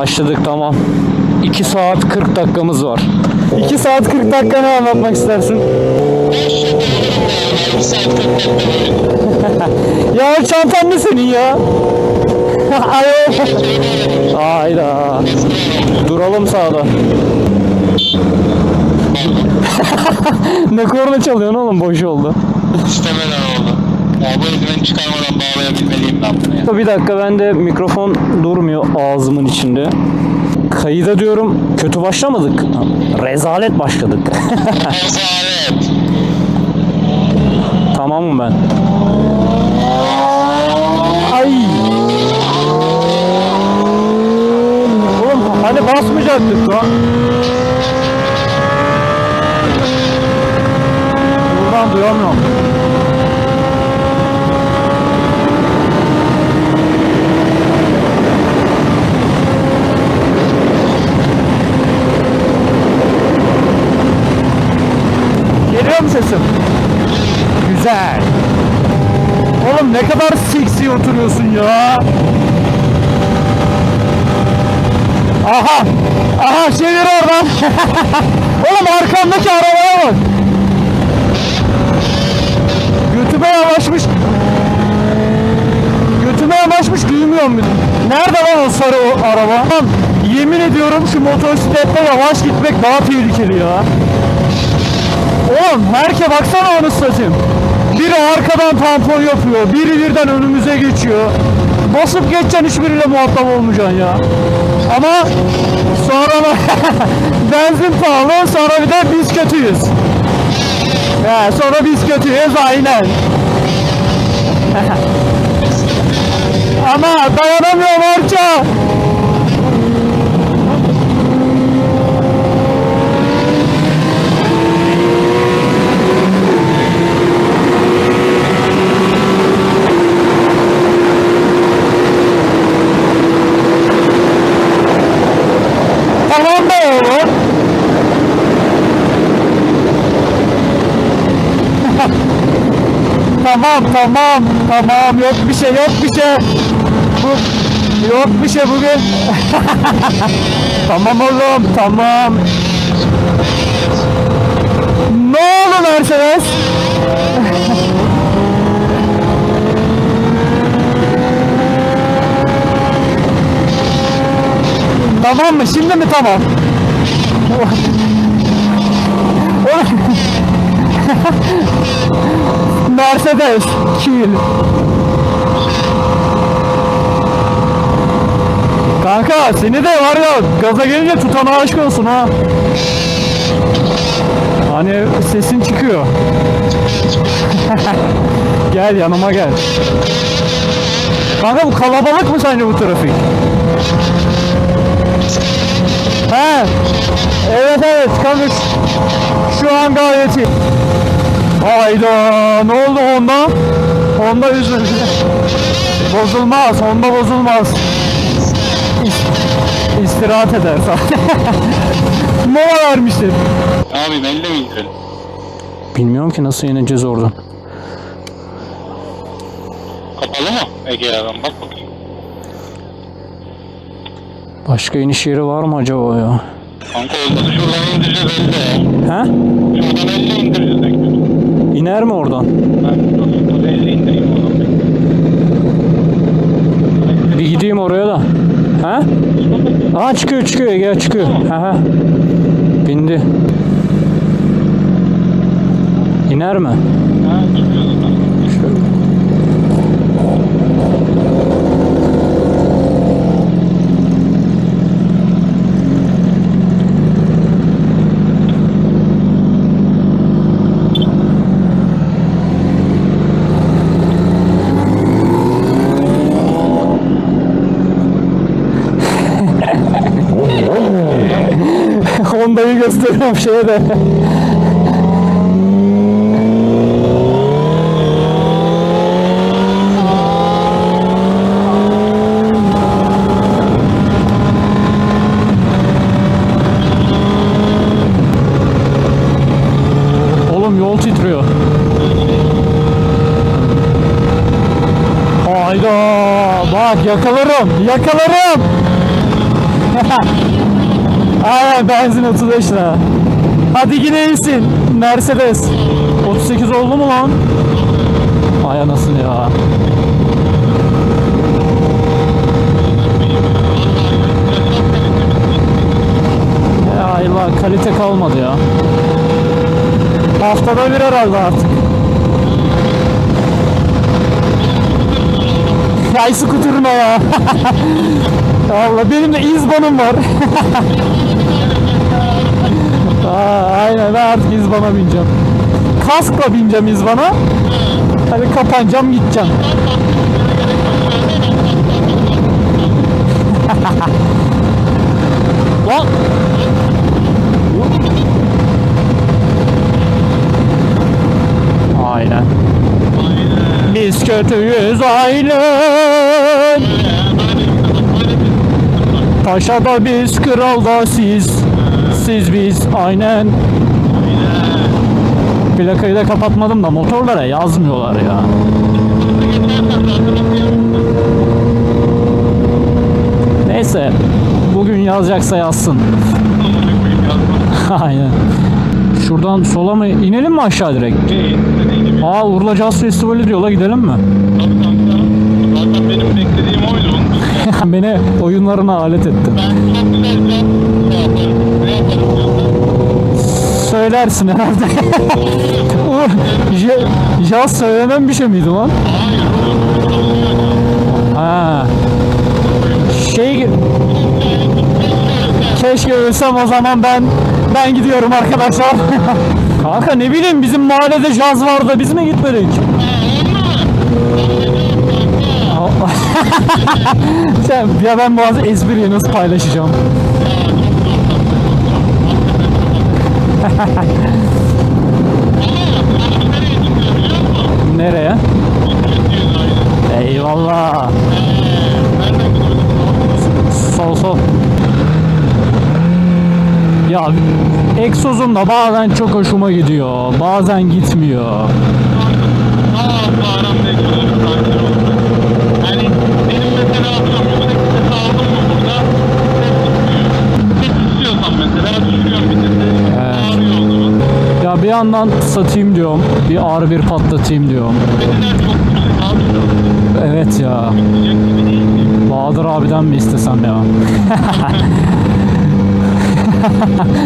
Başladık tamam. 2 saat 40 dakikamız var. 2 saat 40 dakika ne anlatmak istersin? Bir saat 40 dakika böyle. Ya çantan ne senin ya? Ay. Hayda. Duralım sağda. ne korna çalıyorsun oğlum boş oldu. İstemeden oldu. Ya bu eldiveni çıkarmadan bağlayabilmeliyim ben bunu ya. Bir dakika ben de mikrofon durmuyor ağzımın içinde. Kayıda diyorum kötü başlamadık. Rezalet başladık. Rezalet. Tamamım ben. Ay. Oğlum hani basmayacaktık lan. Buradan duyamıyorum. Geliyor mu sesim? Güzel. Oğlum ne kadar seksi oturuyorsun ya. Aha. Aha çevir oradan. Oğlum arkamdaki arabaya bak. Götüme yavaşmış. Götüme yavaşmış duymuyorum bir. Nerede lan o sarı o araba? Lan yemin ediyorum şu motosiklette yavaş gitmek daha tehlikeli ya. Oğlum herke baksana onu satayım. Biri arkadan tampon yapıyor, biri birden önümüze geçiyor. Basıp geçeceksin hiçbiriyle muhatap olmayacaksın ya. Ama sonra benzin pahalı, sonra bir de biz kötüyüz. He, sonra biz kötüyüz aynen. Ama dayanamıyorum Orça. Tamam be oğlum. Tamam tamam tamam yok bir şey yok bir şey. Bu yok bir şey bugün. tamam oğlum tamam. Ne oldu Mercedes? tamam mı? Şimdi mi tamam? Mercedes kill. Kanka seni de var ya gaza gelince tutana aşk olsun ha. Hani sesin çıkıyor. gel yanıma gel. Kanka bu kalabalık mı sence bu trafik? He. Evet evet kanka şu an gayet iyi. Hayda ne oldu Honda? Honda üzüldü. Bozulmaz Honda bozulmaz. İs- istirahat eder zaten. Mola vermiştir. Abi elle mi indirelim? Bilmiyorum ki nasıl ineceğiz oradan. Kapalı mı? Ege adam bak bakayım. Başka iniş yeri var mı acaba ya? Kanka olmadı şuradan indireceğiz elle ya. He? Şuradan elle indireceğiz. İner mi oradan? Ben elle indireyim. Bir gideyim oraya da. He? Aha çıkıyor çıkıyor Ege çıkıyor. He. Bindi. İner mi? Ha çıkıyoruz gösteriyorum şeye de. Oğlum yol titriyor. Hayda bak yakalarım yakalarım. Aynen benzin 35 lira. Hadi yine iyisin. Mercedes. 38 oldu mu lan? Ay anasını ya. Ya Allah kalite kalmadı ya. Haftada bir herhalde artık. Ay skuterine ya. Allah benim de izbanım var. Aa, aynen ben artık izbana bineceğim. Kaskla bineceğim izbana. Hadi kapanacağım gideceğim. Lan! Aynen. Biz kötüyüz aynen. Paşa da biz, kral da siz. Siz biz aynen. Plakayı da kapatmadım da motorlara yazmıyorlar ya. Neyse. Bugün yazacaksa yazsın. aynen. Şuradan sola mı? inelim mi aşağı direkt? Aa Urla Jazz Festivali diyor la gidelim mi? Tabii beklediğim oydu. Beni oyunlarına alet ettin. Ben çok güzel can şey yaparım. Ne yaparım diyorsun? Söylersin herhalde. Ja- Jazz söylenen bir şey miydi lan? Hayır. Çalınıyor can. Ha. Şey Keşke ölsem o zaman ben ben gidiyorum arkadaşlar. Kanka ne bileyim bizim mahallede jaz vardı biz mi gitmedik? ya ben bazı espriyi nasıl paylaşacağım? Nereye? Eyvallah. Sol sol. Ya egzozum da bazen çok hoşuma gidiyor. Bazen gitmiyor. Daha Ya bir yandan satayım diyorum. Bir R1 patlatayım diyorum. Evet ya. Bahadır abiden mi istesem ya?